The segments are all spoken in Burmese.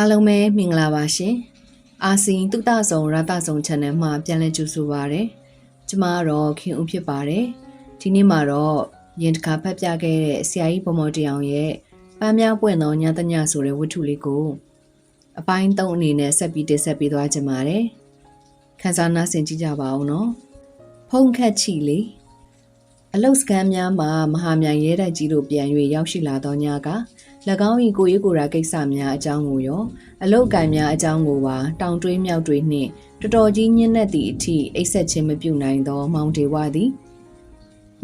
အားလုံးပဲမင်္ဂလာပါရှင်။အာစီတုတဆုံရတဆုံ channel မှာပြန်လည်ကြိုဆိုပါရစေ။ကျမကတော့ခင်ဦးဖြစ်ပါတယ်။ဒီနေ့မှာတော့ရင်တခါဖတ်ပြခဲ့တဲ့ဆရာကြီးဗမော်တရောင်ရဲ့ပန်းများပွင့်သောညတညဆိုတဲ့ဝတ္ထုလေးကိုအပိုင်း၃အနေနဲ့ဆက်ပြီးတင်ဆက်ပေးသွားကြပါတယ်။ခန်းစားနာဆင်ကြည့်ကြပါဦးနော်။ဖုန်ခတ်ချီလေးအလုတ်စကန်များမှာမဟာမြိုင်ရဲတိုက်ကြီးတို့ပြန်၍ရောက်ရှိလာသောညက၎ င်း၏ကိုရေးကိုယ်ရာကိစ္စများအကြောင်းကိုရောအလုတ်ကံများအကြောင်းကိုပါတောင်တွေးမြောက်တွေနှင့်တော်တော်ကြီးညှင်းတဲ့သည့်အထိအိပ်ဆက်ခြင်းမပြုနိုင်သော မောင်တေဝသည်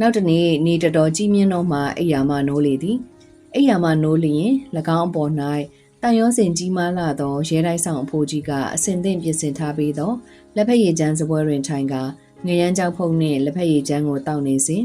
နောက်တနေ့နေတော်တော်ကြီးမြင့်သောမှအိယာမနိုးလေသည်အိယာမနိုးလျင်၎င်းအပေါ်၌တန်ရောစင်ကြီးမားလာသောရဲတိုက်ဆောင်အဖိုးကြီးကအစင်သင့်ပြင်ဆင်ထားပြီးသောလက်ဖက်ရည်ချမ်းစပွဲတွင်ထိုင်ကငရမ်းကြောက်ဖုန်နှင့်လက်ဖက်ရည်ချမ်းကိုတောက်နေစဉ်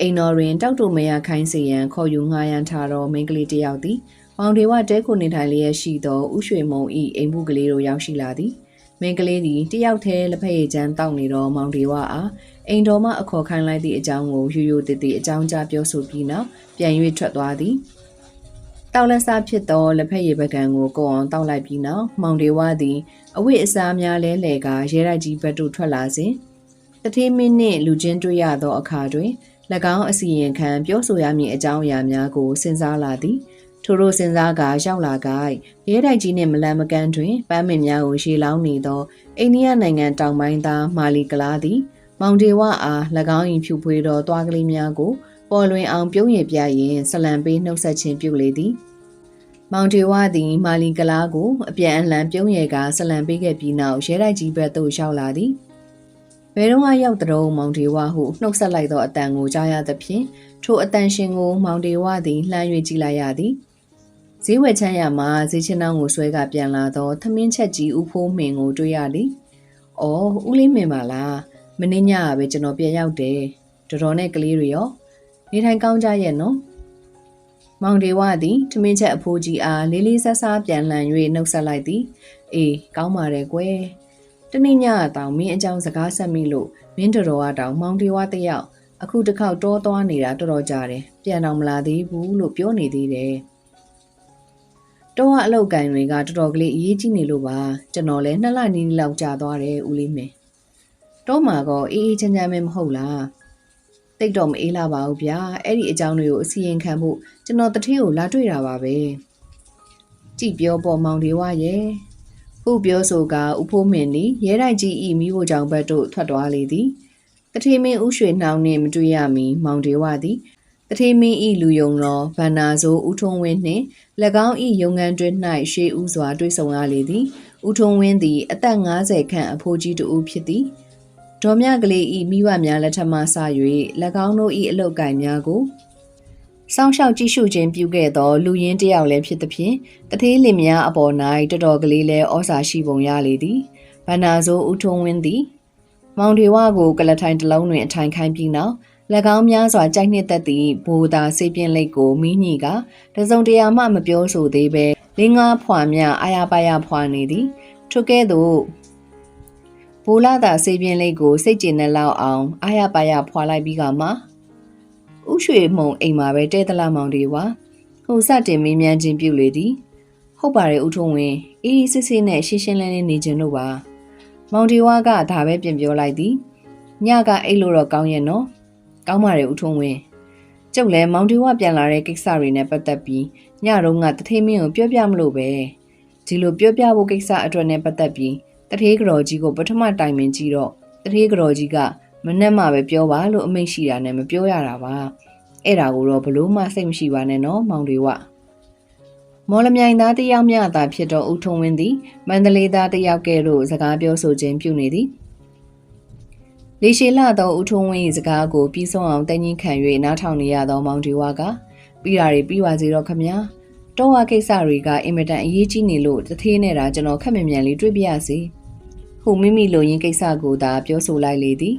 အိမ်တော်တွင်တောက်တူမရခိုင်းစီရန်ခေါ်ယူငှားရန်ထားသောမိန်းကလေးတစ်ယောက်သည်မောင်ဒေဝတဲကိုနေထိုင်လျက်ရှိသောဥရွှေမုံဤအိမ်မှုကလေးတို့ရောက်ရှိလာသည်မိန်းကလေးသည်တယောက်တည်းလက်ဖက်ရည်ချမ်းတောက်နေသောမောင်ဒေဝအားအိမ်တော်မှအခေါ်ခိုင်းလိုက်သည့်အကြောင်းကိုယူယူတည်တည်အကြောင်းကြားပြောဆိုပြီးနောက်ပြန်၍ထွက်သွားသည်တောက်လက်စားဖြစ်သောလက်ဖက်ရည်ပကံကိုကိုအောင်တောက်လိုက်ပြီးနောက်မောင်ဒေဝသည်အဝိအစားများလဲလှဲကရဲရိုက်ကြီးဘက်သို့ထွက်လာစဉ်တထေးမင်းနှင့်လူချင်းတွေ့ရသောအခါတွင်၎ င်းအစီရင်ခံပြောဆိုရမည့်အကြောင်းအရာများကိုစဉ်းစားလာသည်ထို့သောစဉ်းစားကရောက်လာကရဲတိုက်ကြီးနှင့်မလန်မကန်းတွင်ပန်းမင်များကိုရှေလောင်းနေသောအိန္ဒိယနိုင်ငံတောင်ပိုင်းသားမာလီကလာသည် မောင်ဒေဝအား၎င်း၏ဖြူဖွေးသောတွားကလေးများကိုပေါ်လွင်အောင်ပြုံးရပြရင်ဆလံပေးနှုတ်ဆက်ခြင်းပြုလေသည်မောင်ဒေဝသည်မာလီကလာကိုအပြန်အလှန်ပြုံးရကဆလံပေးခဲ့ပြီးနောက်ရဲတိုက်ကြီးဘက်သို့ရောက်လာသည် ဘယ်တော့မှရောက်တဲ့မောင်ဒေဝဟုနှုတ်ဆက်လိုက်သောအတန်ကိုကြားရသဖြင့်ထိုအတန်ရှင်ကိုမောင်ဒေဝသည်လှမ်း၍ကြည့်လိုက်ရသည်ဈေးဝယ်ချမ်းရမှာဈေးချင်းနှောင်းကိုဆွဲကပြန်လာသောသမင်းချက်ကြီးဦးဖိုးမင်ကိုတွေ့ရသည်။အော်ဦးလေးမင်ပါလား။မင်းညကပဲကျွန်တော်ပြန်ရောက်တယ်။တော်တော်နဲ့ကလေးတွေရောနေထိုင်ကောင်းကြရဲ့နော်။မောင်ဒေဝသည်သမင်းချက်အဖိုးကြီးအားလေးလေးဆဆပြန်လှန်၍နှုတ်ဆက်လိုက်သည်။အေးကောင်းပါတယ်ကွယ်။ တနေ့ညတောင်မင်းအကြောင်းစကားဆက်မိလို့မင်းတော်တော်ကတောင်မောင်တေဝတယောက်အခုတစ်ခေါက်တောသွားနေတာတော်တော်ကြာတယ်ပြန်တော့မလာသေးဘူးလို့ပြောနေသေးတယ်တော့အလောက်ကန်တွေကတော်တော်ကလေးအရေးကြီးနေလို့ပါကျွန်တော်လည်းနှစ်လနီးနီးလောက်ကြာသွားတယ်ဦးလေးမင်းတော့မှာကောအေးအေးချမ်းချမ်းပဲမဟုတ်လားတိတ်တော့မအေးလာပါဘူးဗျာအဲ့ဒီအကြောင်းတွေကိုအစီရင်ခံဖို့ကျွန်တော်တထေးကိုလာတွေ့တာပါပဲကြည့်ပြောပေါ်မောင်တွေဝရဲ့ ဥပြောဆိုကဥဖိုးမင်းသည်ရဲတိုက်ကြီးဤမိဖို့ကြောင့်ဘက်သို့ထွက်သွားလေသည်တထေမင်းဥရွှေနှောင်းနှင့်မတွေ့ရမီမောင်ဒေဝသည်တထေမင်းဤလူယုံတော်ဗန္နာဆိုးဥထုံဝင်းနှင့်၎င်းဤယုံငန်းတွင်၌ရှေးဥစွာတွေ့ဆုံရလေသည်ဥထုံဝင်းသည်အသက်50ခန့်အဖိုးကြီးတူဖြစ်သည်ဒေါ်မြကလေးဤမိဘများလက်ထက်မှစ၍၎င်းတို့ဤအလုတ်ကင်များကို စောင်းရှောက်ကြည့်ရှုခြင်းပြုခဲ့သောလူရင်းတယောက်လည်းဖြစ်သဖြင့်တထေးလင်များအပေါ်၌တော်တော်ကလေးလည်းဩစာရှိပုံရလေသည်ဗန္နာဆိုဦးထုံးဝင်းသည်မောင်ဒေဝကိုကလထိုင်တလုံးတွင်အထိုင်ခိုင်းပြီးနောက်၎င်းများစွာကြိုက်နှစ်သက်သည့်ဘိုးသာစေပြင်းလိတ်ကိုမိညီကတစုံတရာမှမပြောဆိုသေးပဲလင်းငါဖွာမြအာရပါရဖွာနေသည်ထိုကဲ့သို့ဘိုးလာသာစေပြင်းလိတ်ကိုစိတ်ကျဉ်နဲ့လောက်အောင်အာရပါရဖွာလိုက်ပြီးကမှ ဥရွှေမုံအိမ်မှာပဲတဲသလားမောင်တွေဝါဟိုစတင်မင်းမြန်းချင်းပြုလေသည်ဟုတ်ပါတယ်ဦးထုံးဝင်းအေးစစ်စစ်နဲ့ရှင်းရှင်းလင်းလင်းနေခြင်းတို့ပါမောင်ဒီဝါကဒါပဲပြင်ပြောလိုက်သည်ညကအိတ်လို့တော့ကောင်းရဲ့နော်ကောင်းပါတယ်ဦးထုံးဝင်းကျုပ်လည်းမောင်ဒီဝါပြန်လာတဲ့ကိစ္စတွေနဲ့ပတ်သက်ပြီးညတုန်းကတထေးမင်းကိုပြောပြမလို့ပဲဒီလိုပြောပြဖို့ကိစ္စအတွက်နဲ့ပတ်သက်ပြီးတထေးကတော်ကြီးကိုပထမတိုင်ပင်ကြည့်တော့တထေးကတော်ကြီးက မနဲ့မှပဲပြောပါလို့အမိန့်ရှိတာနဲ့မပြောရတာပါအဲ့ဒါကိုတော့ဘလို့မှစိတ်မရှိပါနဲ့နော်မောင်တွေကမော်လမြိုင်သားတယောက်မျှသာဖြစ်တော့ဦးထုံဝင်းသည်မန္တလေးသားတယောက်ကဲ့သို့စကားပြောဆိုခြင်းပြုနေသည်လေရှည်လာသောဦးထုံဝင်း၏စကားကိုပြီးဆုံးအောင်တင်ကြီးခံ၍နားထောင်နေရသောမောင်ဒီဝါကပြီးတာတွေပြီးပါစေတော့ခမညာတော့ဝကိစ္စတွေကအင်မတန်အရေးကြီးနေလို့တသေးနေတာကျွန်တော်ခက်မြန်မြန်လေးတွေးပြရစီဟိုမိမိလိုရင်းကိစ္စကိုသာပြောဆိုလိုက်လေသည်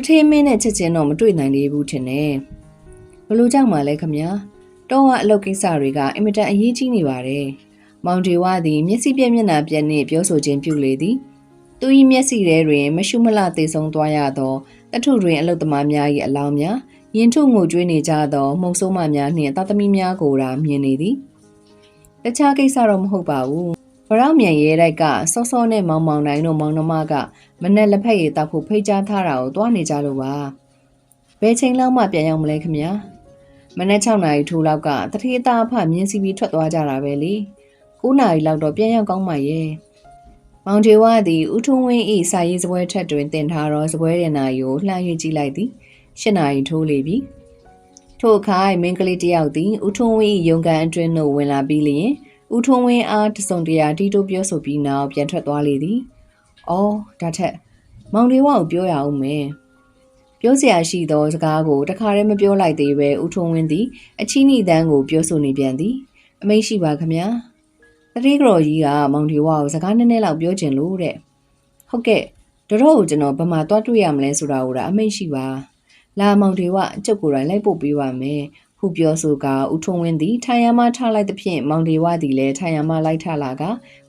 တထေးမင်းနဲ့ချက်ချင်းတော့မတွေ့နိုင်သေးဘူးထင်တယ်ဘလို့ကြောင့်မှလဲခမညာတော့ဝအလုပ်ကိစ္စတွေကအင်မတန်အရေးကြီးနေပါတယ်မောင်ဒေဝသည်မျက်စိပြက်မျက်နှာပြက်နှင့်ပြောဆိုခြင်းပြုလေသည်သူ၏မျက်စိထဲတွင်မရှုမလှသေးဆုံးသွားရသောတထုတွင်အလုတ်သမားများ၏အလောင်းများရင်ထုငိုကြွေးနေကြသောမုံဆိုးမများနှင့်တာသမီများကိုသာမြင်နေသည်တခြားကိစ္စတော့မဟုတ်ပါဘူး ဗရောက်မြန်ရဲတိုက်ကစောစောနဲ့မောင်မောင်နိုင်တို့မောင်နှမကမနဲ့လက်ဖက်ရည်တောက်ဖို့ဖိတ်ကြားထားတာကိုတွားနေကြလို့ပါဘယ်ချိန်လောက်မှပြန်ရောက်မလဲခင်ဗျာမနေ့6နာရီထိုးလောက်ကတတိယသားအဖမြင်းစီပြီးထွက်သွားကြတာပဲလေ9နာရီလောက်တော့ပြန်ရောက်ကောင်းပါရဲ့မောင်ထေဝသည်ဥထုံးဝင်းဤစာရေးစပွဲထက်တွင်တင်ထားသောစပွဲရနာရီကိုလှမ်း၍ကြည့်လိုက်သည်7နာရီထိုးလေပြီထို့အခါမင်းကလေးတယောက်သည်ဥထုံးဝင်း၏ရုံကန်အတွင်းသို့ဝင်လာပြီးလျင် ဦးထွန်းဝင်းအားတစုံတရာတီးတိုးပြောဆိုပြီးနောက်ပြန်ထွက်သွားလေသည်။အော်ဒါထက်မောင်လေးဝါကိုပြောရအောင်မယ်။ပြောစရာရှိသောစကားကိုတခါတည်းမပြောလိုက်သေးပဲဦးထွန်းဝင်းသည်အချီးနီတန်းကိုပြောဆိုနေပြန်သည်။အမိတ်ရှိပါခမညာ။တတိကတော်ကြီးကမောင်လေးဝါကိုစကားနည်းနည်းလောက်ပြောချင်လို့တဲ့။ဟုတ်ကဲ့တော်တော်ကိုကျွန်တော်ဘယ်မှာသွားတွေ့ရမလဲဆိုတာကိုဒါအမိတ်ရှိပါ။လာမောင်လေးဝအကျုပ်ကိုယ်တိုင်လိုက်ပို့ပေးပါမယ်။ ဟုပြောဆိုကဦးထုံးဝင်းသည်ထိုင်ရမထားလိုက်သဖြင့်မောင်ဒေဝသည်လည်းထိုင်ရမလိုက်ထလာက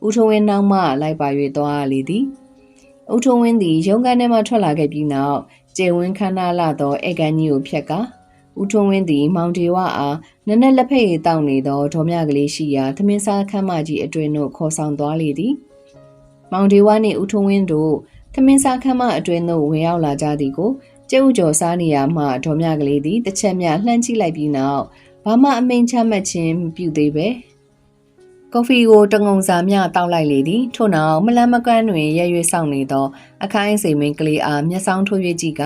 ဦးထုံးဝင်းနောက်မှလိုက်ပါ၍သွားလေသည်ဦးထုံးဝင်းသည်ရုံးခန်းထဲမှထွက်လာခဲ့ပြီးနောက်ကျေဝင်းခန္ဓာလာသောဧကန်ကြီးကိုဖြတ်ကဦးထုံးဝင်းသည်မောင်ဒေဝအားနက်နက်လက်ဖက်ရည်တောင်းနေသောဒေါ်မြကလေးရှိရာသမင်းစားခမ်းမကြီးအတွင်သို့ခေါ်ဆောင်သွားလေသည်မောင်ဒေဝနှင့်ဦးထုံးဝင်းတို့သမင်းစားခမ်းမအတွင်သို့ဝင်ရောက်လာကြသည်ကို ကျုပ်ကျော်စားနေရမှဒေါ်မြကလေးသည်တစ်ချက်မြလှမ်းကြည့်လိုက်ပြီးနောက်ဘာမှအမိန်ချမှတ်ခြင်းမပြုသေးပဲကော်ဖီကိုတငုံစာမျှတောက်လိုက်လေသည်ထို့နောက်မလန်းမကန်းတွင်ရရွေဆောင်နေသောအခိုင်းစိမ်မင်းကလေးအားမျက်စောင်းထိုး၍ကြည့်က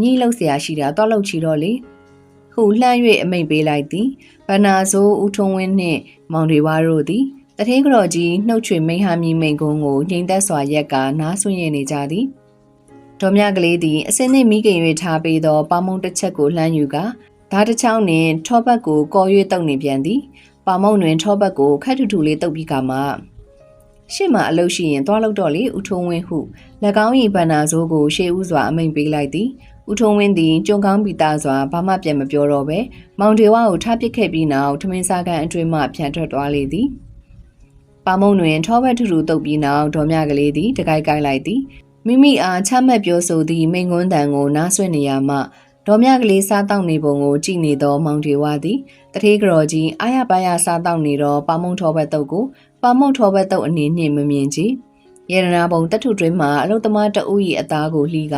ညီလောက်เสียရှိတာတော့လောက်ချီတော့လေဟုလှမ်း၍အမိန်ပေးလိုက်သည်ဗနာဆိုးဦးထုံးဝင်းနှင့်မောင်တွေဝါတို့သည်တထင်းကြော်ကြီးနှုတ်ချွေမိန်ဟာမီမိန်ကုန်းကိုငိမ့်သက်စွာရက်ကနားဆွင့်ရနေကြသည် ဒေါ်မြကလေးသည်အစင်းနှင့်မိခင်၍ထားပေးသောပေါမုံတစ်ချက်ကိုလှမ်းယူကဓာတစ်ချောင်းနှင့်ထောပတ်ကိုကော်၍တုပ်နေပြန်သည်ပေါမုံတွင်ထောပတ်ကိုခက်ထူထူလေးတုပ်ပြီးကမှရှေ့မှာအလုရှိရင်သွားလို့တော့လေဦးထုံးဝင်းဟု၎င်း၏ဗန္နာဆိုးကိုရှေးဦးစွာအမိန်ပေးလိုက်သည်ဦးထုံးဝင်းသည်ကြုံကောင်းပီတာစွာဘာမှပြန်မပြောတော့ပဲမောင်ဒေဝကိုထားပစ်ခဲ့ပြီးနောက်ထမင်းစားကန်အတွင်းမှပြန်ထွက်သွားလေသည်ပါမုံတွင်ထောပတ်ထူထူတုပ်ပြီးနောက်ဒေါ်မြကလေးသည်တကိုက်ကိုက်လိုက်သည် မိမိအားချမှတ်ပြောဆိုသည့်မိန်ကွန်းတန်ကိုနားဆွနေရမှဒေါ်မြကလေးစားတောက်နေပုံကိုကြည့်နေသောမောင်ထေဝါသည်တထေးကြော်ကြီးအာရပါရစားတောက်နေသောပါမုံထောဘတ်တုပ်ကိုပါမုံထောဘတ်တုပ်အနေနှင့်မမြင်ကြည့်ရတနာပုံတထုတွင်မှအလုတ်သမားတအုပ်၏အသားကိုလှီးက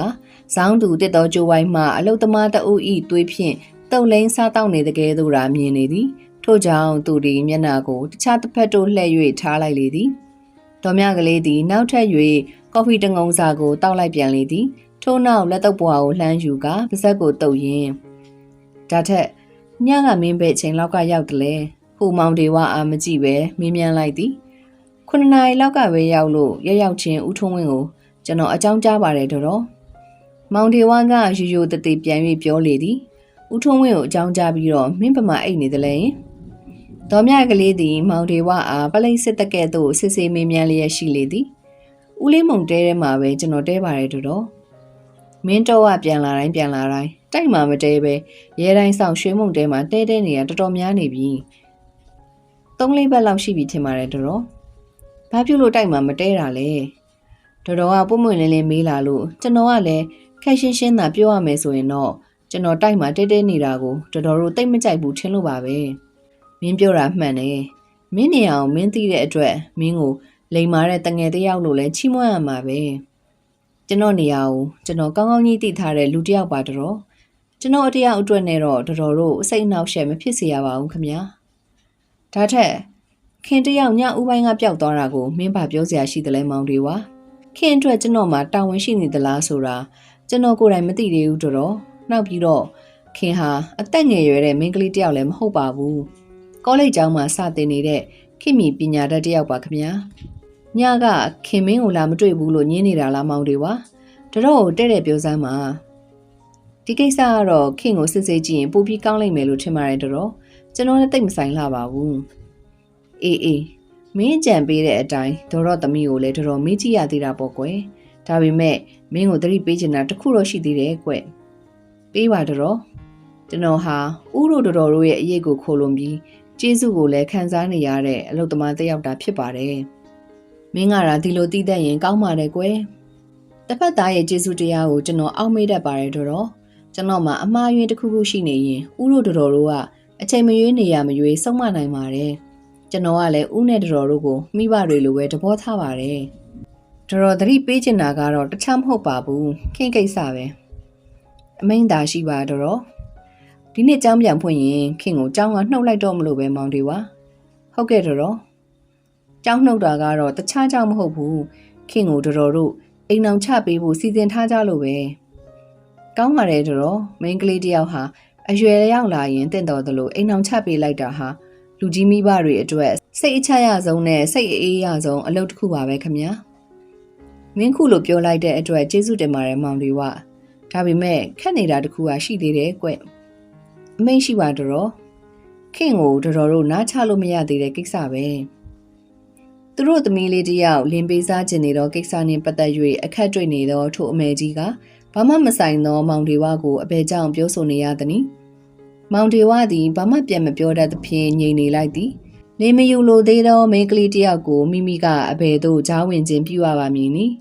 ဇောင်းသူတစ်တော်ကြိုးဝိုင်းမှအလုတ်သမားတအုပ်၏သွေးဖြင့်တုံလိန်စားတောက်နေတကယ်သို့ရာမြင်နေသည်ထို့ကြောင့်သူသည်မျက်နှာကိုတခြားတစ်ဖက်သို့လှည့်၍ထားလိုက်လေသည်ဒေါ်မြကလေးသည်နောက်ထပ်၍ ကော်ဖီတငုံစာကိုတောက်လိုက်ပြန်လေသည်ထို့နောက်လက်တော့ပွားကိုလှမ်းယူကပါဇက်ကိုတုပ်ရင်းဒါထက်ညကမင်းပဲချိန်လောက်ကရောက်တယ်လေဟိုမောင်ဒေဝအာမကြည့်ပဲမင်းမြန်လိုက်သည်ခုနှစ်နာရီလောက်ကပဲရောက်လို့ရရောက်ချင်းဦးထုံးဝင်းကိုကျွန်တော်အကြောင်းကြားပါတယ်တော်တော်မောင်ဒေဝကယူယူတတိပြန်၍ပြောလေသည်ဦးထုံးဝင်းကိုအကြောင်းကြားပြီးတော့မင်းပမာအိတ်နေတယ်လေဒေါ်မြကလေးသည်မောင်ဒေဝအားပလိတ်စစ်တကဲ့သို့စစ်ဆေးမေးမြန်းလျက်ရှိလေသည် ဦးလေးမုံတဲထဲမှာပဲကျွန်တော်တဲပါတယ်တော်တော်မင်းတော့ကပြန်လာတိုင်းပြန်လာတိုင်းတိုက်မှာမတဲပဲရဲတိုင်းဆောင်ရွှေမုံတဲမှာတဲတဲနေတာတော်တော်များနေပြီသုံးလေးဘက်လောက်ရှိပြီထင်ပါတယ်တော်တော်ဘာဖြစ်လို့တိုက်မှာမတဲတာလဲတော်တော်ကပုံမှန်လင်းလင်းမေးလာလို့ကျွန်တော်ကလည်းခက်ရှင်းရှင်းသာပြောရမယ်ဆိုရင်တော့ကျွန်တော်တိုက်မှာတဲတဲနေတာကိုတော်တော်တို့တိတ်မကြိုက်ဘူးထင်လို့ပါပဲမင်းပြောတာမှန်တယ်မင်းနေအောင်မင်းသိတဲ့အတွက်မင်းကို လိမ်မာတဲ့တငယ်တယောက်လို့လည်းချီးမွမ်းရမှာပဲကျွန်တော်နေရာကိုကျွန်တော်ကောင်းကောင်းကြီးသိထားတဲ့လူတစ်ယောက်ပါတော်ကျွန်တော်အတယောက်အတွက်နဲ့တော့တော်တော်တို့စိတ်နှောက်ရှက်မဖြစ်စေရပါဘူးခင်ဗျာဒါထက်ခင်တယောက်ညဥပိုင်းကပျောက်သွားတာကိုမင်းပါပြောစရာရှိတယ်လဲမောင်တွေဝါခင်အတွက်ကျွန်တော်မှာတာဝန်ရှိနေသလားဆိုတာကျွန်တော်ကိုယ်တိုင်မသိသေးဘူးတော်တော်နောက်ပြီးတော့ခင်ဟာအသက်ငယ်ရွယ်တဲ့မိန်းကလေးတယောက်လည်းမဟုတ်ပါဘူးကောလိပ်ကျောင်းမှာစတင်နေတဲ့ခင်မီပညာတတ်တယောက်ပါခင်ဗျာ ညကခင်မင်းကိုလာမတွေ့ဘူးလို့ညင်းနေတာလားမောင်တွေပါတတော်ကိုတဲ့တဲ့ပြောစမ်းပါဒီကိစ္စကတော့ခင်ကိုစစ်ဆေးကြည့်ရင်ပိုပြီးကောင်းလိမ့်မယ်လို့ထင်ပါတယ်တတော်ကျွန်တော်လည်းတိတ်မဆိုင်လှပါဘူးအေးအေးမင်းကြံပေးတဲ့အတိုင်းဒေါ်တော့သမီးကိုလည်းတော်တော်မေးကြည့်ရသေးတာပေါ့ကွယ်ဒါပေမဲ့မင်းကိုသတိပေးချင်တာတခုတော့ရှိသေးတယ်ကွပေးပါတော်ကျွန်တော်ဟာဥရိုတော်တော်တို့ရဲ့အရေးကိုခိုးလွန်ပြီးကျေးဇူးကိုလည်းခံစားနေရတဲ့အလုပ်သမားတစ်ယောက်တာဖြစ်ပါတယ် မင်းကရာဒီလိုတည်တတ်ရင်ကောင်းပါတယ်ကွယ်တစ်ဖက်သားရဲ့ကျေးဇူးတရားကိုကျွန်တော်အောက်မေ့တတ်ပါတယ်တော်တော်ကျွန်တော်မှအမှားယွင်းတစ်ခုခုရှိနေရင်ဥရိုတော်တော်တို့ကအချိန်မရွေးနေရမရွေးဆုံးမနိုင်ပါတယ်ကျွန်တော်ကလည်းဦးနဲ့တော်တို့ကိုမိဘတွေလိုပဲတဘောထားပါတယ်တော်သတိပေးချင်တာကတော့တခြားမဟုတ်ပါဘူးခင်ကိစ္စပဲအမိန်သာရှိပါတော်ဒီနေ့ကြောင်းပြန်ဖွင့်ရင်ခင်ကိုကြောင်းကနှုတ်လိုက်တော့မလို့ပဲမောင်တွေပါဟုတ်ကဲ့တော် ကြောင်းနှုတ်တာကတော့တခြားကြောင်းမဟုတ်ဘူးခင်ကိုတော်တို့အိမ်အောင်ချပေးဖို့စီစဉ်ထားကြလို့ပဲကောင်းပါတယ်တော်မိန်းကလေးတယောက်ဟာအရွယ်ရောက်လာရင်တင့်တော်သလိုအိမ်အောင်ချပေးလိုက်တာဟာလူကြီးမိဘတွေအတွက်စိတ်အချရဆုံးနဲ့စိတ်အေးရဆုံးအလုပ်တစ်ခုပါပဲခင်ဗျာမင်းခုလိုပြောလိုက်တဲ့အတွက်ကျေးဇူးတင်ပါတယ်မောင်လေးဝဒါပေမဲ့ခက်နေတာတခုကရှိသေးတယ်ကွအမိန့်ရှိပါတော့ခင်ကိုတော်တော်တို့နားချလို့မရသေးတဲ့ကိစ္စပဲ သူတို့သမီးလေးတယောက်လင်းပေးစားခြင်းနေတော့ကိစ္စနဲ့ပတ်သက်၍အခက်တွေ့နေတော့ထို့အမေကြီးကဘာမှမဆိုင်သောမောင်ဒေဝကိုအဘယ်ကြောင့်ပြောဆိုနေရသနည်းမောင်ဒေဝသည်ဘာမှပြန်မပြောတတ်သဖြင့်ငြိမ်နေလိုက်သည်နေမယူလိုသေးသောမိန်းကလေးတယောက်ကိုမိမိကအဘယ်သို့ကြားဝင်ခြင်းပြုရပါမည်နည်း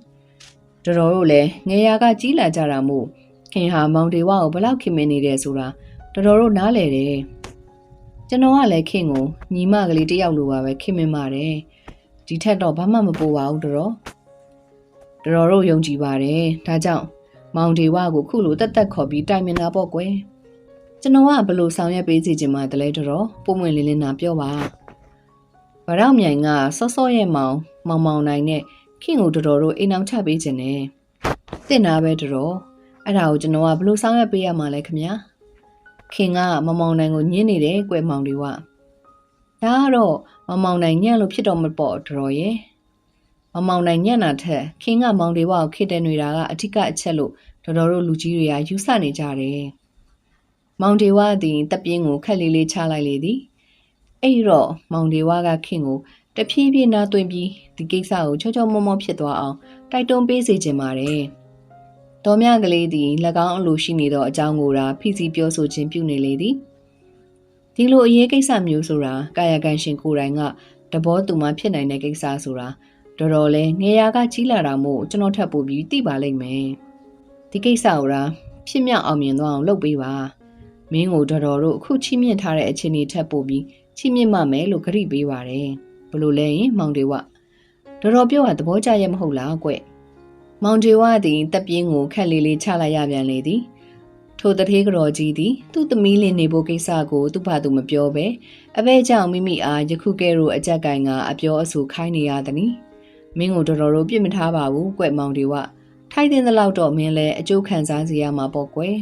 တော်တော်တို့လည်းငယ်ရာကကြီးလာကြတာမို့ခင်ဟာမောင်ဒေဝကိုဘလောက်ခင်မနေတယ်ဆိုတာတော်တော်တို့နားလေတယ်ကျွန်တော်ကလည်းခင်ကိုညီမကလေးတယောက်လိုပါပဲခင်မင်ပါတယ် ဒီထက်တော့ဘာမှမပိုပါဘူးတော်တော်တော်တို့ယုံကြည်ပါတယ်ဒါကြောင့်မောင်ဒေဝကိုခုလိုတက်တက်ခေါ်ပြီးတိုင်မင်တာပေါ့ကွယ်ကျွန်တော်ကဘလို့ဆောင်ရွက်ပေးစီခြင်းမှတလဲတော်ပုံမွင့်လေးလေးနာပြောပါဗရောက်မြိုင်ကစောစောရဲ့မောင် မောင်မောင်နိုင်နဲ့ခင်ကိုတော်တော်တို့အိမ်အောင်ချပေးခြင်းနဲ့တင့်တာပဲတော်အဲ့ဒါကိုကျွန်တော်ကဘလို့ဆောင်ရွက်ပေးရမှာလဲခင်ဗျာခင်ကမမောင်နိုင်ကိုညင်းနေတယ်ကွယ်မောင်တွေကဒါကတော့ မမောင်နိုင်ညံ့လို့ဖြစ်တော့မပေါ့တော်ရဲ့မမောင်နိုင်ညံ့တာထက်ခင်ကမောင်တွေကကိုခေတဲ့နေတာကအထစ်ကအချက်လို့တော်တော်တို့လူကြီးတွေကယူဆနေကြတယ်မောင်ဒေဝသည်တပ်ပြင်းကိုခက်လေးလေးချလိုက်လေသည်အဲ့တော့မောင်ဒေဝကခင်ကိုတဖြည်းဖြည်းနားသွင်းပြီးဒီကိစ္စကိုချောချောမောမောဖြစ်သွားအောင်တိုက်တွန်းပေးစေချင်ပါတယ်။တော်မြကလေးသည်၎င်းအလိုရှိနေသောအကြောင်းကိုသာဖိစီပြောဆိုခြင်းပြုနေလေသည်။ ဒီလိုအရေးကိစ္စမျိုးဆိုတာကာယကံရှင်ကိုယ်တိုင်ကတဘောသူမှဖြစ်နိုင်တဲ့ကိစ္စဆိုတာတော်တော်လဲငယ်ရာကကြီးလာတာမို့ကျွန်တော်ထပ်ပို့ပြီးသိပါလိမ့်မယ်။ဒီကိစ္စကိုသာဖြစ်မြောက်အောင်မြင်သွားအောင်လုပ်ပေးပါ။မင်းကိုတော်တော်တို့အခုချီးမြှင့်ထားတဲ့အခြေအနေထပ်ပို့ပြီးချီးမြှင့်မှမယ်လို့ကြိပေးပါတယ်။ဘလို့လဲရင်မောင်ဒေဝတော်တော်ပြောတာသဘောကျရဲ့မဟုတ်လားကွမောင်ဒေဝသည်တပ်ပြင်းကိုခက်လေးလေးချလိုက်ရပြန်လေသည် ထိုတထေးကြော်ကြီးသည်သူ့သမီးလင်နေဖို့ကိစ္စကိုသူ့ဘာသူမပြောဘဲအဘဲကြောင့်မိမိအားယခုကဲ့သို့အကြက်ကင်ကအပြောအဆိုခိုင်းနေရသည်။မင်းကိုတော်တော်တို့ပြစ်မထားပါဘူးကွမောင်ဒေဝထိုက်တဲ့လောက်တော့မင်းလည်းအကျိုးခံစားစီရမှာပေါ့ကွယ်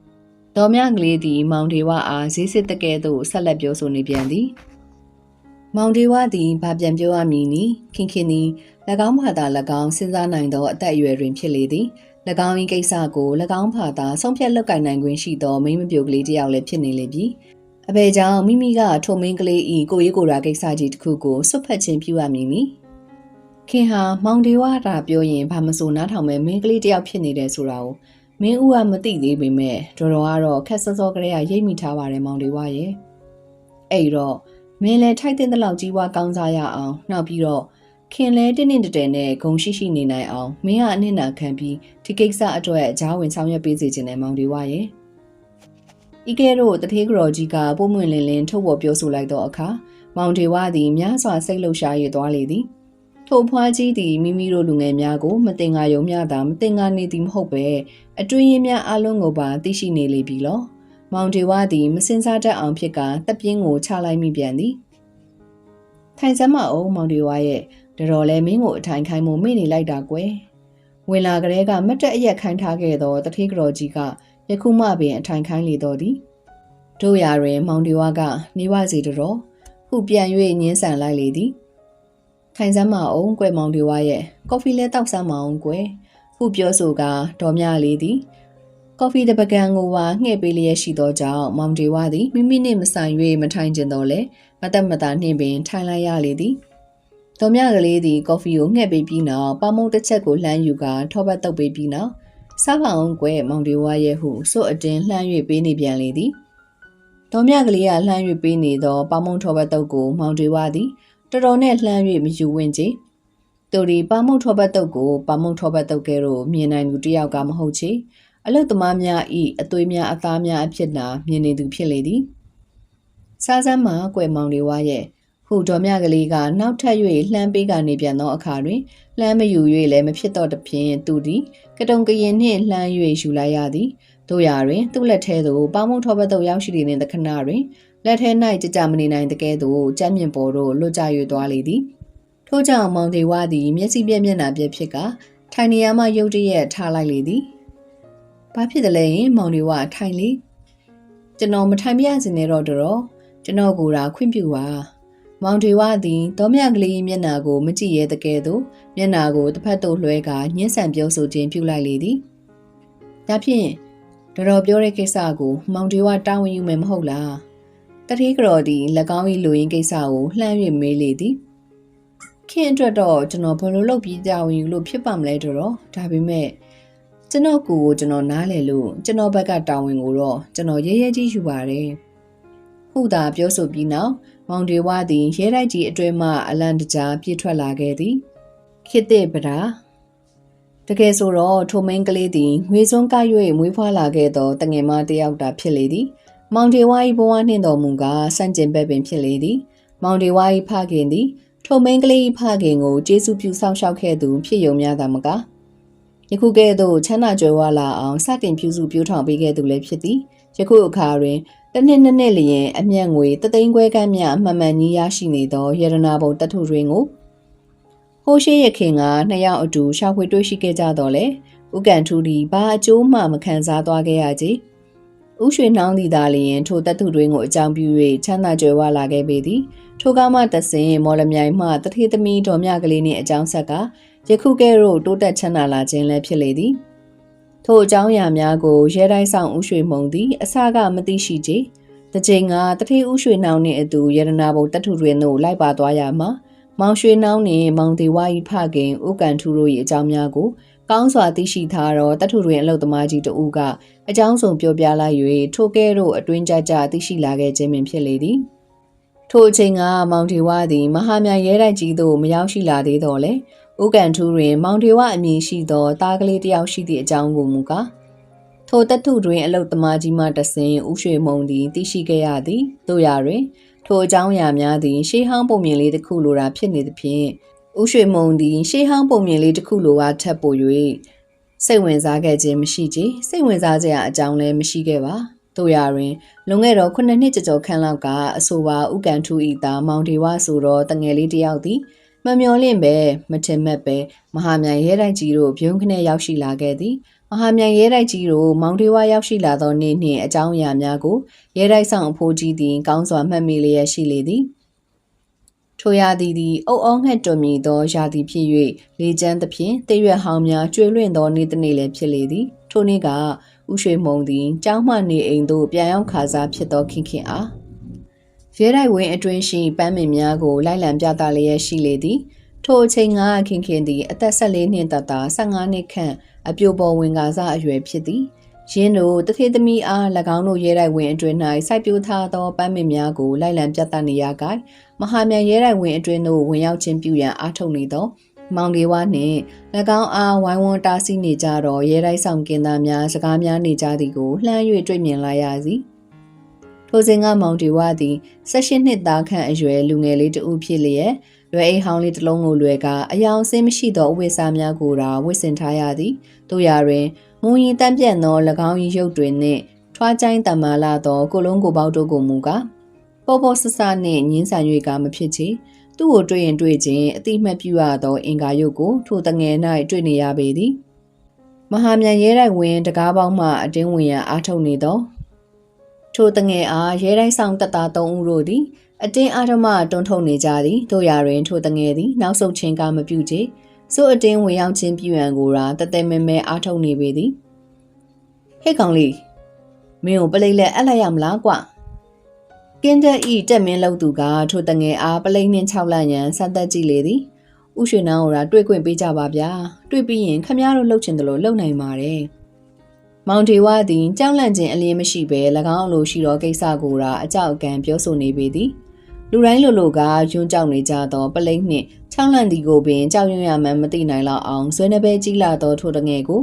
။တော်မြကလေးသည်မောင်ဒေဝအားဈေးစစ်တကဲ့သို့ဆက်လက်ပြောဆိုနေပြန်သည်။မောင်ဒေဝသည်ဗာပြန်ပြောရမည်နီခင်ခင်သည်၎င်းဘာသာ၎င်းစဉ်းစားနိုင်သောအသက်အရွယ်တွင်ဖြစ်လေသည်၎ င်း၏ကိစ္စကို၎င်းဘာသာဆုံးဖြတ်လုပ်ကိုင်နိုင်ခွင့်ရှိသောမိမပြိုကလေးတစ်ယောက်လည်းဖြစ်နေလေပြီအဘယ်ကြောင့်မိမိကထိုမင်းကလေးဤကိုရေးကိုရာကိစ္စကြီးတစ်ခုကိုစွတ်ဖက်ခြင်းပြုရမည်နီခင်ဟာမောင်ဒေဝတာပြောရင်ဘာမဆိုနားထောင်မဲ့မင်းကလေးတစ်ယောက်ဖြစ်နေတယ်ဆိုတာကိုမင်းဦးကမသိသေးပေမဲ့တော်တော်ကတော့ခက်စောစောကလေးကရိပ်မိထားပါတယ်မောင်ဒေဝရဲ့အဲ့တော့မင်းလည်းထိုက်တဲ့လောက်ကြီးဝါကောင်းစားရအောင်နောက်ပြီးတော့ ခင်လဲတင်းတင်းတတဲနဲ့ဂုံရှိရှိနေနိုင်အောင်မင်းကအနစ်နာခံပြီးဒီကိစ္စအတွက်အကြောင်းဝင်ဆောင်ရွက်ပေးစေခြင်းနဲ့မောင်ဒီဝါရဲ့ဤကဲတော့တထေးကြော်ကြီးကပုံမွင့်လင်းလင်းထုတ်ပေါ်ပြောဆိုလိုက်တော့အခါမောင်ဒေဝသည်များစွာစိတ်လှုပ်ရှားရသွားလေသည်ထိုဖွားကြီးသည်မိမိတို့လူငယ်များကိုမတင်ငါယုံမျှတာမတင်ငါနေသည်မဟုတ်ပဲအတွင်းရင်းများအလုံးကိုပါသိရှိနေလေပြီလောမောင်ဒေဝသည်မစင်စားတတ်အောင်ဖြစ်ကတပ်ပြင်းကိုချလိုက်မိပြန်သည်ထိုင်စမ်းမအောင်မောင်ဒေဝရဲ့ တော်လဲမင်းကိုအထိုင်ခိုင်းမှုမေ့နေလိုက်တာကွယ်ဝင်လာကလေးကမတ်တက်အရက်ခိုင်းထားခဲ့သောတထေးကြော်ကြီးကယခုမှပင်အထိုင်ခိုင်းလေတော်သည်တို့ရာတွင် မောင်ဒီဝါကနေဝစီတော်ဟုပြန်၍ညင်းဆန်လိုက်လေသည်ထိုင်စမ်းမအောင်ကွယ်မောင်ဒီဝါရဲ့ကော်ဖီလဲတောက်စမ်းမအောင်ကွယ်ဟုပြောဆိုကဒေါ်မြလေးသည်ကော်ဖီတပကံကိုပါငှဲ့ပေးလျက်ရှိသောကြောင့်မောင်ဒေဝသည်မိမိနှင့်မဆိုင်၍မထိုင်ကျင်တော့လေမတက်မတာနှင့်ပင်ထိုင်လိုက်ရလေသည်။ တော်မြကလေးသည်ကော်ဖီကိုငှဲ့ပေးပြီးနောက်ပမုံတစ်ချက်ကိုလှမ်းယူကထောပတ်တုပ်ပေးပြီးနောက်စားပါအောင်ကွယ်မောင်ဒေဝရဲ့ဟုစွတ်အတင်းလှမ်း၍ပေးနေပြန်လေသည်။တော်မြကလေးကလှမ်း၍ပေးနေသောပမုံထောပတ်တုပ်ကိုမောင်ဒေဝသည်တော်တော်နဲ့လှမ်း၍မယူဝင်ကြ။သူဒီပမုံထောပတ်တုပ်ကိုပမုံထောပတ်တုပ်ကဲတော့မြင်နိုင်သူတယောက်ကမဟုတ်ချေ။အလုတ်သမားများဤအသွေးများအသားများအဖြစ်နာမြင်နေသူဖြစ်လေသည်စားစမ်းမှာကွယ်မောင်တွေဝါရဲ့ ဟုဟုဒေါ်မြကလေးကနောက်ထပ်၍လှမ်းပေးကနေပြန်သောအခါတွင်လှမ်းမယူ၍လည်းမဖြစ်တော့တဖြင့်သူသည်ကတုံကရင်နှင့်လှမ်း၍ယူလိုက်ရသည်တို့ရာတွင်သူ့လက်ထဲသို့ပေါင်းမုံထောပတ်သို့ရောက်ရှိနေတဲ့တခဏတွင်လက်ထဲ၌ကြကြမနေနိုင်တကဲ့သို့ကြမ်းမြင့်ပေါ်တို့လွတ်ကျ၍သွားလေသည်ထို့ကြောင့်မောင်သေးဝသည်မျက်စိပြက်မျက်နှာပြက်ဖြစ်ကထိုင်နေရမှရုတ်တရက်ထားလိုက်လေသည်ဘာဖြစ်တယ်လဲရင်မောင်သေးဝထိုင်လေကျွန်တော်မထိုင်မရစင်နေတော့တော်ကျွန်တော်ကိုယ်သာခွင့်ပြုပါ မောင်ထေဝသည်တောမြကလေးမျက်နှာကိုမကြည့်ရဲတကယ်သို့မျက်နှာကိုတစ်ဖက်သို့လွှဲကညှင်းဆန်ပြောဆိုခြင်းပြုလိုက်လေသည်ဒါဖြင့်တော်တော်ပြောတဲ့ကိစ္စကိုမောင်ထေဝတာဝန်ယူမယ်မဟုတ်လားတတိကတော်သည်၎င်း၏လူရင်းကိစ္စကိုလှမ်း၍မေးလေသည်ခင်အတွက်တော့ကျွန်တော်ဘယ်လိုလုပ်ပြီးတာဝန်ယူလို့ဖြစ်ပါမလဲတော်ဒါပေမဲ့ကျွန်တော်ကိုယ်ကိုကျွန်တော်နားလည်လို့ကျွန်တော်ဘက်ကတာဝန်ကိုတော့ကျွန်တော်ရဲရဲကြီးယူပါတယ်ဟုသာပြောဆိုပြီးနောက် မောင်တွေဝသည်ရဲတိုက်ကြီးအတွဲမှအလန့်တကြားပြေးထွက်လာခဲ့သည်ခိတဲ့ပဒါတကယ်ဆိုတော့ထိုမင်းကလေးသည်ငွေစွန်းက၍မွေးဖွားလာခဲ့သောတငယ်မတယောက်တာဖြစ်လေသည်မောင်ဒေဝါ၏ဘဝနှင့်တော်မူကားစန့်ကျင်ဘက်ပင်ဖြစ်လေသည်မောင်ဒေဝါ၏ဖခင်သည်ထိုမင်းကလေး၏ဖခင်ကိုကျေးဇူးပြုဆောင်ရှောက်ခဲ့သူဖြစ်ယုံများသာမကယခုကဲ့သို့ချမ်းသာကြွယ်ဝလာအောင်စတင်ပြုစုပြောင်းထောင်ပေးခဲ့သူလည်းဖြစ်သည်ယခုအခါတွင် တစ်နှစ်နှစ်နှစ်လျင်အမျက်ငွေတသိန်းခွဲကမ်းမြအမှန်မှန်ကြီးရရှိနေသောရတနာဘုံတထုတွင်ကိုဟိုးရှိရခင်ကနှစ်ယောက်အတူရှာဖွေတွေ့ရှိခဲ့ကြတော့လေဥကန်ထူဒီဘာအကျိုးမှမခံစားသွားခဲ့ရကြဥရွှေနှောင်းသည်သာလျင်ထိုတထုတွင်ကိုအကြောင်းပြု၍ချမ်းသာကြွယ်ဝလာခဲ့ပေသည်ထိုကမှတဆင်မော်လမြိုင်မှတထေသမီးတော်မြကလေးနှင့်အကြောင်းဆက်ကယခုကဲ့သို့တိုးတက်ချမ်းသာလာခြင်းလည်းဖြစ်လေသည် ထိုအကြောင်းအရာများကိုရဲတိုင်းဆောင်ဥရွှေမုံသည်အစကမသိရှိကြတချိန်ကတထေးဥရွှေနှောင်းနှင့်အတူရတနာဘုံတထုတွင်သို့လိုက်ပါသွားရမှာမောင်ရွှေနှောင်းနှင့်မောင်သေးဝါ၏ဖခင်ဥကန်ထူတို့၏အကြောင်းများကိုကောင်းစွာသိရှိထားတော့တထုတွင်အလုတ်သမားကြီးတဦးကအကြောင်းစုံပြောပြလိုက်၍ထိုကဲ့သို့အတွင်းကြကြသိရှိလာခဲ့ခြင်းပင်ဖြစ်လေသည်ထိုအချိန်ကမောင်ထေဝသည်မဟာမြိုင်ရဲတိုက်ကြီးသို့မရောက်ရှိလာသေးတော့လေ ဥကန်ထူတွင် မောင်ထေဝအမည်ရှိသောသားကလေးတစ်ယောက်ရှိသည့်အကြောင်းကိုမူကားထိုတထုတွင်အလုတ်သမားကြီးမှတဆင်ဥရွှေမုံသည်သိရှိခဲ့ရသည်တို့ရတွင် ထိုအကြောင်းအရာများသည်ရှေးဟောင်းပုံမြင်လေးတစ်ခုလိုတာဖြစ်နေသဖြင့်ဥရွှေမုံသည်ရှေးဟောင်းပုံမြင်လေးတစ်ခုလိုကထပ်ပို၍စိတ်ဝင်စားခဲ့ခြင်းမရှိကြစိတ်ဝင်စားစရာအကြောင်းလည်းမရှိခဲ့ပါတို့ရတွင်လွန်ခဲ့တော့ခုနှစ်နှစ်ကျော်ခန့်လောက်ကအဆိုပါဥကန်ထူဤသားမောင်ဒေဝဆိုတော့တငယ်လေးတယောက်သည် မမျော်လင့်ပဲမထင်မှတ်ပဲမဟာမြိုင်ရဲတိုက်ကြီးတို့ပြုံးခနဲ့ရောက်ရှိလာခဲ့သည်မဟာမြိုင်ရဲတိုက်ကြီးတို့မောင်ဒေဝရောက်ရှိလာသောနေ့နှင့်အကြောင်းအရာများကိုရဲတိုက်ဆောင်အဖိုးကြီးသည်ကောင်းစွာမှတ်မိလျက်ရှိလေသည်ထိုရာသီသည်အုပ်အောငှက်တွမီသောရာသီဖြစ်၍လေကျန်းသဖြင့်တေးရွက်ဟောင်းများကျွေလွင့်သောနေ့တစ်နေ့လည်းဖြစ်လေသည်ထိုနေ့ကဥရွှေမုံသည်ကျောင်းမှနေအိမ်သို့ပြန်ရောက်ခါစားဖြစ်သောခင်ခင်အား ရဲတိုက်ဝင်းအတွင်းရှိပန်းမင်များကိုလိုက်လံပြသလျက်ရှိလေသည်ထိုအချိန်ကခင်ခင်သည်အသက်14နှစ်တသာ15နှစ်ခန့်အပြိုပေါ်ဝင်ကားစားအရွယ်ဖြစ်သည်ရင်းတို့တထေသမီးအား၎င်းတို့ရဲတိုက်ဝင်အတွင်း၌စိုက်ပျိုးထားသောပန်းမင်များကိုလိုက်လံပြသနေရကမဟာမြန်ရဲတိုက်ဝင်အတွင်းသို့ဝင်ရောက်ခြင်းပြုရန်အားထုတ်နေသောမောင်လေးဝါနှင့်၎င်းအားဝိုင်းဝန်းတားဆီးနေကြသောရဲတိုက်ဆောင်ကင်သားများစကားများနေကြသည်ကိုလှမ်း၍တွေ့မြင်လာရသည် ထိုစဉ်ကမောင်တီဝါသည်16နှစ်သားခန့်အရွယ်လူငယ်လေးတဦးဖြစ်လျက်လွယ်အိမ်ဟောင်းလေးတစ်လုံးကိုလွယ်ကအယောင်စင်းမရှိသောအဝိစားများကိုသာဝစ်စင်ထားရသည်တို့ရာတွင်မူရင်တန့်ပြန့်သော၎င်း၏ရုပ်တွင်နှင့်ထွားချိုင်းတမ္မာလာသောကိုလုံးကိုပေါက်တို့ကိုမူကားပေါ်ပေါ်ဆဆနှင့်ညင်းဆန်၍ကမဖြစ်ချေသူ့ကိုတွေ့ရင်တွေ့ခြင်းအတိမတ်ပြုရသောအင်္ကာရုပ်ကိုထိုတငယ်၌တွေ့နေရပေသည်မဟာမြန်ရဲတိုက်ဝင်တကားပေါင်းမှအတင်းဝင်ရန်အားထုတ်နေသော ထိုတငယ်အားရဲတိုင်းဆောင်တပ်သား၃ဦးတို့သည်အတင်းအာဓမတွန်းထုတ်နေကြသည်တို့ရာတွင်ထိုတငယ်သည်နောက်ဆုတ်ခြင်းကမပြုချေစိုးအတင်းဝင်ရောက်ခြင်းပြုရန်ကိုရာတသက်မဲမဲအားထုတ်နေပေသည်ဟဲ့ကောင်လေးမင်းကိုပလိတ်လက်အပ်လိုက်ရမလားကွာကင်းတဲ့ဤတက်မင်းလောက်သူကထိုတငယ်အားပလိတ်နှင်း၆လန့်ရန်ဆက်သက်ကြည့်လေသည်ဥရွှေနောင်းကတွေ့ခွင့်ပေးကြပါဗျာတွေ့ပြီးရင်ခမရတို့လှုပ်ချင်တယ်လို့လှုပ်နိုင်ပါတယ် မောင်ထေဝသည်ကြောက်လန့်ခြင်းအလင်းမရှိဘဲ၎င်းလိုရှိသောကိစ္စကိုရာအကြောက်အကံပြောဆိုနေပေသည်လူတိုင်းလိုလိုကယွန်းကြောက်နေကြသောပလိတ်နှင့်ချောင်းလန့်သည်ကိုပင်ကြောက်ရွံ့ရမှန်းမသိနိုင်လောက်အောင်ဇွဲနှပဲကြီးလာသောထိုတငယ်ကို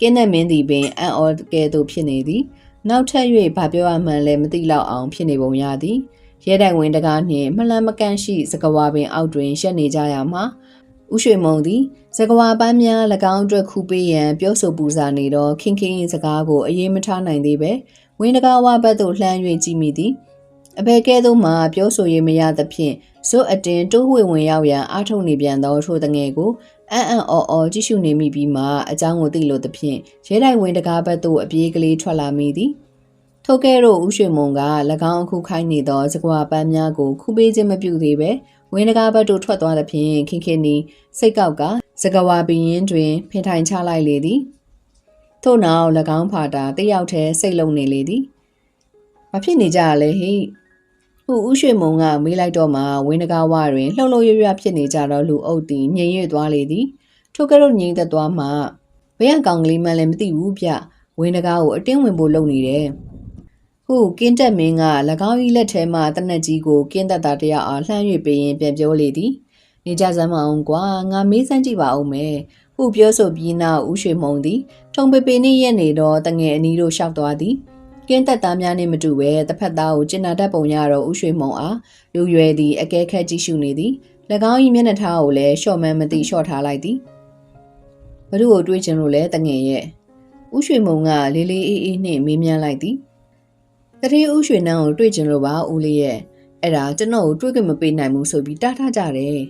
ကင်းတဲ့မင်းသည်ပင်အံ့ဩကဲ့သို့ဖြစ်နေသည်နောက်ထပ်၍ဗာပြောရမှန်းလည်းမသိလောက်အောင်ဖြစ်နေပုံရသည်ရဲတိုင်ဝင်တကားနှင့်မလန်မကန့်ရှိစကဝါပင်အောက်တွင်ရှက်နေကြရမှာ ဥရွှေမုံသည်ဇကဝါပန်းများ၎င်းအတွက်ခူပေးရန်ပြောဆိုပူဇာနေသောခင်ခင်၏စကားကိုအရေးမထားနိုင်သေးပဲဝင်းတကားဝဘက်သို့လှမ်း၍ကြည့်မိသည်အဘယ်ကဲ့သို့မှပြောဆိုရမရသဖြင့်ဇွတ်အတင်တိုးဝှေ့ဝင်ရောက်ရန်အားထုတ်နေပြန်သောထိုတငယ်ကိုအံ့အံ့အော်အော်ကြည့်ရှုနေမိပြီးမှအကြောင်းကိုသိလို့သဖြင့်ရဲတိုက်ဝင်တကားဘက်သို့အပြေးကလေးထွက်လာမိသည်ထိုကဲ့သို့ဥရွှေမုံက၎င်းအခုခိုင်းနေသောစကွာပန်းများကိုခုပေးခြင်းမပြုသေးပဲ ဝင်းတကားဘက်သို့ထွက်သွားသဖြင့်ခင်ခင်နီစိတ်ကောက်ကစကွာပင်ရင်တွင်ဖင်ထိုင်ချလိုက်လေသည်ထို့နောက်၎င်းဖာတာတယောက်တည်းစိတ်လုံးနေလေသည်မဖြစ်နေကြရလဲဟိဟူဥရွှေမုံကမေးလိုက်တော့မှဝင်းတကားဝတွင်လှုပ်လှုပ်ရွရွဖြစ်နေကြတော့လူအုပ်သည်ငြိမ်ရွသွားလေသည်ထိုကဲ့သို့ငြိမ်သက်သွားမှဘယ်ကကောင်ကလေးမှလည်းမသိဘူးဗျဝင်းတကားကိုအတင်းဝင်ဖို့လုပ်နေတယ် ဟုကင်းတက်မင်းက၎င်း၏လက်ထဲမှတနက်ကြီးကိုကင်းတက်တာတယောက်အားလှမ်း၍ပေးရင်ပြန်ပြောလေသည်နေကြစမ်းမအောင်ကွာငါမေးစမ်းကြည့်ပါဦးမယ်ဟုပြောဆိုပြီးနောက်ဦးရွှေမုံသည်ထုံပေပေနှင့်ရက်နေတော့တငယ်အနီးတို့ရှောက်သွားသည်ကင်းတက်သားများနှင့်မတူပဲတစ်ဖက်သားကိုကျင်နာတတ်ပုံရတော့ဦးရွှေမုံအားလူရွယ်သည်အကဲခတ်ကြည့်ရှုနေသည်၎င်း၏မျက်နှာထားကိုလည်းရှော့မှန်းမသိရှော့ထားလိုက်သည်ဘ누구ကိုတွေးချင်လို့လဲတငယ်ရဲ့ဦးရွှေမုံကလေးလေးအေးအေးနှင့်မေးမြန်းလိုက်သည် တတိဥရွှေနန်းကိုတွေ့ကျင်လို့ပါဦးလေးရဲ့အဲ့ဒါကျွန်တော်ကိုတွေ့ခွင့်မပေးနိုင်ဘူးဆိုပြီးတားထားကြတယ်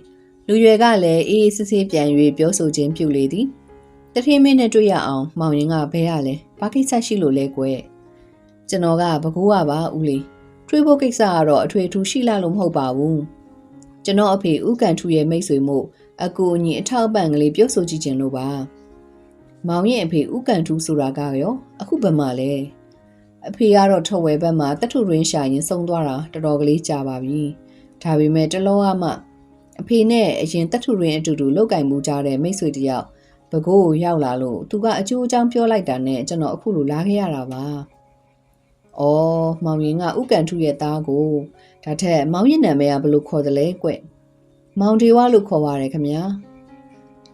လူရွယ်ကလည်းအေးအေးဆေးဆေးပြန်၍ပြောဆိုခြင်းပြုလေသည်တတိမင်းနဲ့တွေ့ရအောင်မောင်ရင်ကဘဲရလဲဘာကိစ္စရှိလို့လဲကွယ်ကျွန်တော်ကဘကူးကပါဦးလေးတွေ့ဖို့ကိစ္စကတော့အထွေထူးရှိလာလို့မဟုတ်ပါဘူးကျွန်တော်အဖေဥကန်ထူရဲ့မိတ်ဆွေမို့အကူအညီအထောက်အပံ့ကလေးပြောဆိုကြည့်ခြင်းလို့ပါမောင်ရဲ့အဖေဥကန်ထူဆိုတာကရောအခုဘယ်မှာလဲ အဖေကတော့ထုတ်ဝဲဘက်မှာတထုရင်းရှာရင်စုံသွားတာတော်တော်ကလေးကြာပါပြီ။ဒါပေမဲ့တလောကမှအဖေနဲ့အရင်တထုရင်းအတူတူလောက်ကင်မှုကြတဲ့မိတ်ဆွေတယောက်ဘကိုးကိုရောက်လာလို့သူကအကျိုးအကြောင်းပြောလိုက်တာနဲ့ကျွန်တော်အခုလိုလာခဲ့ရတာပါ။အော်မောင်ရင်ကဥကန်ထုရဲ့သားကိုဒါထက်မောင်ရင်နာမည်ကဘယ်လိုခေါ်တယ်လဲကွ။မောင်ဒေဝလို့ခေါ်ပါရခင်ဗျာ။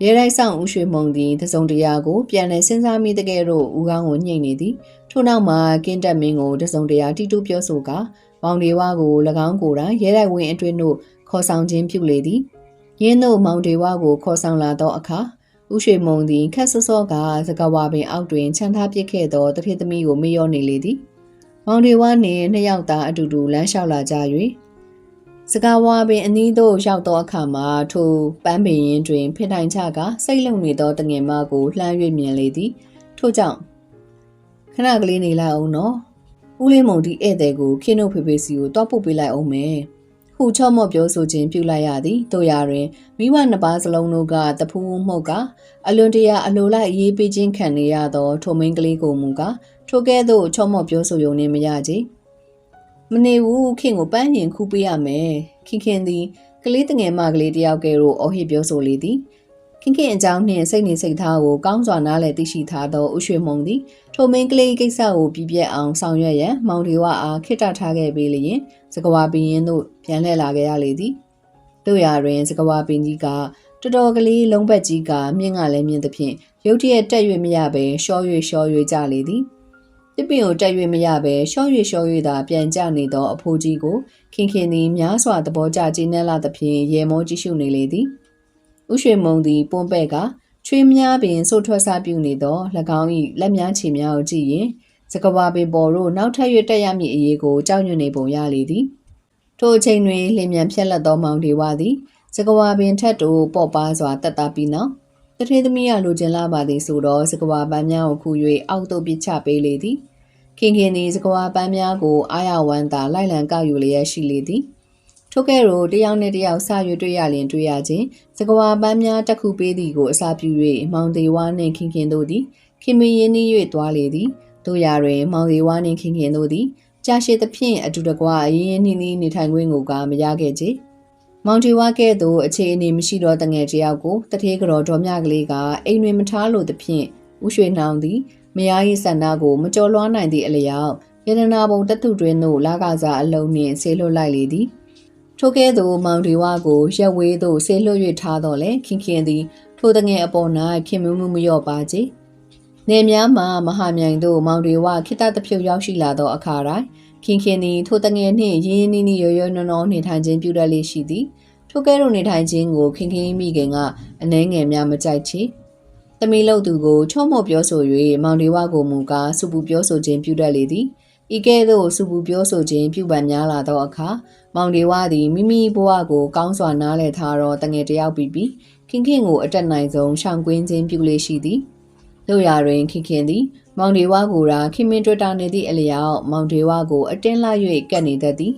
ရဲတိုင်းဆောင်ဦးရွှေမုံသည်သစုံတရားကိုပြန်လည်စဉ်းစားမိတကယ်တော့ဦးကောင်းကိုညှိနေသည် ထို့နောက်မှာကင်းတက်မင်းကိုတစုံတရာတီတူပြောဆိုကမောင်ဒေဝကို၎င်းကိုယ်တိုင်ရဲတိုက်ဝင်အတွင်းသို့ခေါ်ဆောင်ခြင်းပြုလေသည်ရင်းတို့မောင်ဒေဝကိုခေါ်ဆောင်လာသောအခါဥရွှေမုံသည်ခက်ဆော့ဆော့ကစကဝါပင်အောက်တွင်ခြံထားပစ်ခဲ့သောတထေသမီးကိုမေ့လျော့နေလေသည်မောင်ဒေဝနှင့်နှစ်ယောက်သားအတူတူလမ်းလျှောက်လာကြ၍စကားဝါပင်အနီးသို့ရောက်သောအခါမှာထိုပန်းပင်ရင်တွင်ဖိထိုင်ချကစိတ်လုံနေသောတငယ်မကိုလှမ်း၍မြင်လေသည်ထို့ကြောင့် ခဏကလေးနေလိုက်အောင်နော်ဦးလေးမုံဒီဧည့်သည်ကိုခင်းတို့ဖေဖေစီကိုတွားပို့ပေးလိုက်အောင်မယ်ဟူချော့မော့ပြောဆိုခြင်းပြုလိုက်ရသည်တို့ရတွင်မိဘနှစ်ပါးစလုံးတို့ကတဖူးဖူးမှုတ်ကအလွန်တရာအလိုလိုက်ရေးပေးခြင်းခံနေရသောထိုမင်းကလေးကိုမူကထိုကဲ့သို့ချော့မော့ပြောဆိုရုံနဲ့မရကြမနေဘူးခင်ကိုပန်းရင်ခူးပေးရမယ်ခင်ခင်သည်ကလေးတငယ်မကလေးတယောက်ကဲတို့အော်ဟစ်ပြောဆိုလေသည် ခင်ခင်အကြောင်းနှင့်စိတ်နေစိတ်ထားကိုကောင်းစွာနားလည်သိရှိထားသောဥရွှေမုံသည်ထိုမင်းကလေးကိစ္စကိုပြပြက်အောင်ဆောင်ရွက်ရန်မောင်ဒီဝအားခိတ္တထားခဲ့ပေးလျင်စကဝါပင်ရင်တို့ပြန်လှည့်လာခဲ့ရလေသည်တို့ရာတွင်စကဝါပင်ကြီးကတော်တော်ကလေးလုံးဘက်ကြီးကမြင့်ကလည်းမြင့်သဖြင့်ရုတ်တရက်တက်၍မရဘဲရှော့၍ရှော့၍ကြလေသည်တစ်ပင်ကိုတက်၍မရဘဲရှော့၍ရှော့၍သာပြန်ကျနေသောအဖိုးကြီးကိုခင်ခင်သည်များစွာသဘောကျခြင်းနဲ့လာသဖြင့်ရေမောကြည့်ရှုနေလေသည် ဥရွှေမုံသည်ပွန်းပဲ့ကချွေးများပင်ဆိုးထွက်စားပြုနေသော၎င်း၏လက်များခြေများကိုကြည့်ရင်စကဘာပင်ပေါ်တို့နောက်ထပ်၍တက်ရမည့်အရေးကိုကြောက်ရွံ့နေပုံရလေသည်ထိုအချိန်တွင်လင်းမြန်ဖြက်လက်သောမောင်ဒေဝသည်စကဝါပင်ထက်တို့ပေါ့ပါစွာတက်တာပြီးနောက်တထေသမီးရလိုချင်လာပါသည်ဆိုတော့စကဝါပန်းများကိုခု၍အောက်သို့ပစ်ချပေးလေသည်ခင်ခင်သည်စကဝါပန်းများကိုအာရဝမ်းသာလိုက်လံကောက်ယူလျက်ရှိလေသည် ထိုကဲ့သို့တယောက်နှင့်တယောက်စ၍တွေ့ရလျင်တွေ့ရခြင်းစကဝါပန်းများတက်ခုပေးသည်ကိုအစာပြု၍မောင်သေးဝါနှင့်ခင်ခင်တို့သည်ခင်မင်းရင်းနှီး၍တွားလေသည်တို့ရာတွင် မောင်သေးဝါနှင့်ခင်ခင်တို့သည်ကြာရှည်သဖြင့်အတူတကွအရင်ရင်နှီးနှီးနေထိုင်ခွင့်ကိုကမရခဲ့ကြ။မောင်တီဝါကဲ့သို့အခြေအနေမရှိတော့တငယ်တယောက်ကိုတထေးကြော်တော်မြကလေးကအိမ်တွင်မထားလို့သဖြင့်ဥရွှေနှောင်သည်မယား၏ဆန္ဒကိုမကြော်လွှားနိုင်သည့်အလျောက်ရတနာပုံတထုတွင်သို့လာကစားအလုံးနှင့်ဆေးလွှတ်လိုက်လေသည် ထိုကဲ့သို့မောင်ဒီဝါကိုရက်ဝေးသို့ဆေးလွှတ်၍ထားတော်လဲခင်ခင်သည် ထိုတငယ်အပေါ်၌ခင်မမှုမလျော့ပါကြ။နေများမှာမဟာမြိုင်သို့မောင်ဒီဝါခိတတဖြုတ်ရောက်ရှိလာသောအခါတိုင်းခင်ခင်သည်ထိုတငယ်နှင့်ရင်းရင်းနှီးနှီးရောရောနှောနှောနေထိုင်ခြင်းပြုတတ်လေးရှိသည်ထိုကဲ့သို့နေထိုင်ခြင်းကိုခင်ခင်မိခင်ကအနှဲငယ်များမကြိုက်ချေတမီလုတ်သူကိုချော့မော့ပြောဆို၍မောင်ဒီဝကိုမူကားစုပူပြောဆိုခြင်းပြုတတ်လေသည် ဤကဲ့သို့စုပူပြောဆိုခြင်းပြုပန်များလာသောအခါမောင်ဒီဝသည်မိမိဘဝကိုကောင်းစွာနားလည်ထားသောတငယ်တစ်ယောက်ပြီးပြီးခင်ခင်ကိုအတက်နိုင်ဆုံးရှောင်ကွင်းခြင်းပြုလေးရှိသည်တို့ရာတွင်ခင်ခင်သည် မောင်ဒေဝကိုရာခင်မင်တွတာနေသည့်အလျောက်မောင်ဒေဝကိုအတင်းလိုက်၍ကတ်နေတတ်သည်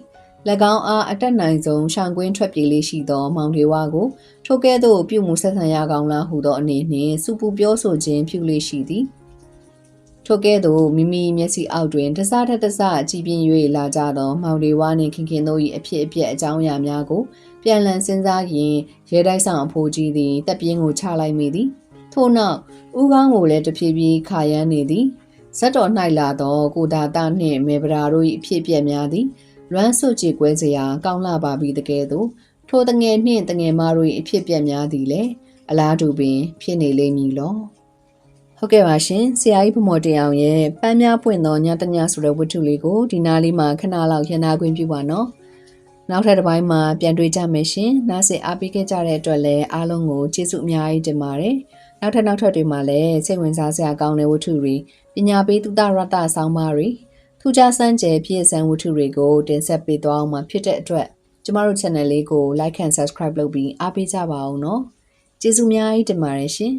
၎င်းအားအတက်နိုင်ဆုံးရှောင်ကွင်းထွက်ပြေးလေးရှိသော မောင်ဒေဝကိုထိုကဲ့သို့ပြုမှုဆက်ဆံရကောင်းလားဟုသောအနေနှင့်စူပူပြောဆိုခြင်းပြုလေးရှိသည် ထိုကဲ့သို့မိမိမျက်စိအောက်တွင်တစထက်တစကြည်ပြင်း၍လာကြသောမောင်ဒေဝနှင့်ခင်ခင်တို့၏အဖြစ်အပျက်အကြောင်းအရာများကိုပြန်လည်စဉ်းစားရင်ရဲတိုက်ဆောင်အဖိုးကြီးသည်တပ်ပြင်းကိုချလိုက်မိသည်ထို့နောက်ဦးကောင်းကိုလည်းတဖြည်းဖြည်းခါရမ်းနေသည်ဇက်တော်၌လာသောကိုဒါတာနှင့်မေဗရာတို့၏အဖြစ်အပျက်များသည်လွမ်းဆွကြည်ကွဲစရာကောင်းလာပါပြီတကယ်သို့ထိုတငယ်နှင့်တငယ်မတို့၏အဖြစ်အပျက်များသည်လည်းအလားတူပင်ဖြစ်နေလိမ့်မည်လော ဟုတ်ကဲ့ပါရှင်ဆရာကြီးဖမော်တင်အောင်ရဲ့ပန်းများပွင့်သောညတညဆိုတဲ့ဝတ္ထုလေးကိုဒီနားလေးမှာခဏလောက်ရန်နာခွင့်ပြုပါနော်နောက်ထပ်တစ်ပိုင်းမှာပြန်တွေ့ကြမယ်ရှင်နားဆင်အားပေးခဲ့ကြတဲ့အတွက်လည်းအားလုံးကိုကျေးဇူးအများကြီးတင်ပါတယ်နောက်ထပ်နောက်ထပ်တွေမှာလည်းစိတ်ဝင်စားစရာကောင်းတဲ့ဝတ္ထုတွေပညာပေးသုတရတဆောင်းပါးတွေထူးခြားစမ်းကြယ်ပြည့်စံဝတ္ထုတွေကိုတင်ဆက်ပေးသွားအောင်မှာဖြစ်တဲ့အတွက်ကျမတို့ channel လေးကို like and subscribe လုပ်ပြီးအားပေးကြပါအောင်နော်ကျေးဇူးများကြီးတင်ပါတယ်ရှင်